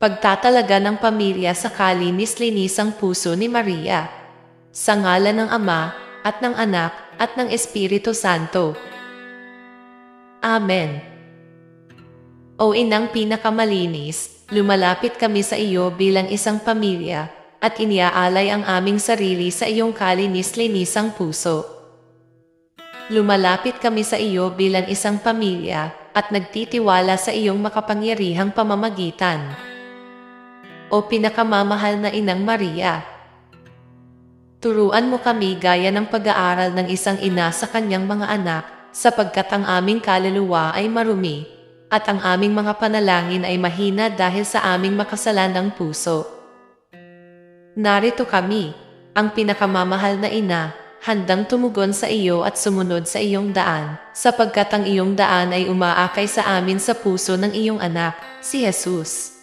Pagtatalaga ng pamilya sa kalinis-linisang puso ni Maria. Sa ngalan ng Ama, at ng Anak, at ng Espiritu Santo. Amen. O inang pinakamalinis, lumalapit kami sa iyo bilang isang pamilya, at iniaalay ang aming sarili sa iyong kalinis-linisang puso. Lumalapit kami sa iyo bilang isang pamilya, at nagtitiwala sa iyong makapangyarihang pamamagitan. O pinakamamahal na Inang Maria, Turuan mo kami gaya ng pag-aaral ng isang ina sa kanyang mga anak, sapagkat ang aming kaluluwa ay marumi, at ang aming mga panalangin ay mahina dahil sa aming makasalanang puso. Narito kami, ang pinakamamahal na ina, handang tumugon sa iyo at sumunod sa iyong daan, sapagkat ang iyong daan ay umaakay sa amin sa puso ng iyong anak, si Jesus.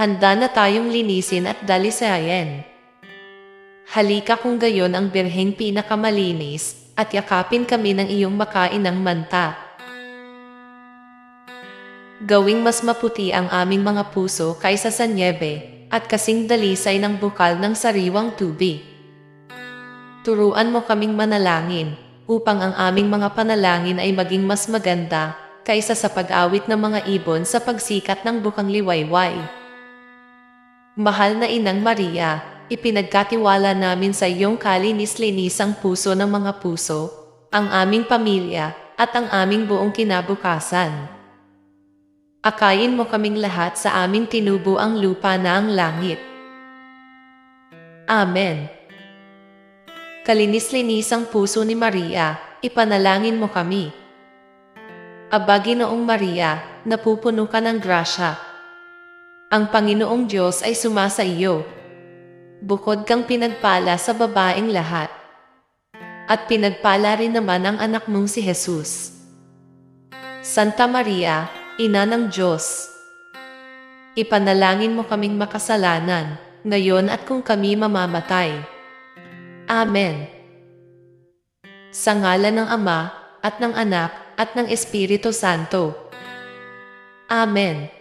Handa na tayong linisin at dalisayan. Halika kung gayon ang birheng pinakamalinis, at yakapin kami ng iyong makainang manta. Gawing mas maputi ang aming mga puso kaysa sa nyebe, at kasing dalisay ng bukal ng sariwang tubig. Turuan mo kaming manalangin, upang ang aming mga panalangin ay maging mas maganda, kaysa sa pag-awit ng mga ibon sa pagsikat ng bukang liwayway. Mahal na Inang Maria, ipinagkatiwala namin sa iyong kalinis-linisang puso ng mga puso, ang aming pamilya, at ang aming buong kinabukasan. Akayin mo kaming lahat sa aming tinubo ang lupa na ang langit. Amen. Kalinis-linisang puso ni Maria, ipanalangin mo kami. Aba Ginoong Maria, napupuno ka ng grasya. Ang Panginoong Diyos ay sumasa iyo. Bukod kang pinagpala sa babaeng lahat. At pinagpala rin naman ang anak mong si Jesus. Santa Maria, Ina ng Diyos, ipanalangin mo kaming makasalanan, ngayon at kung kami mamamatay. Amen. Sa ngalan ng Ama, at ng Anak, at ng Espiritu Santo. Amen.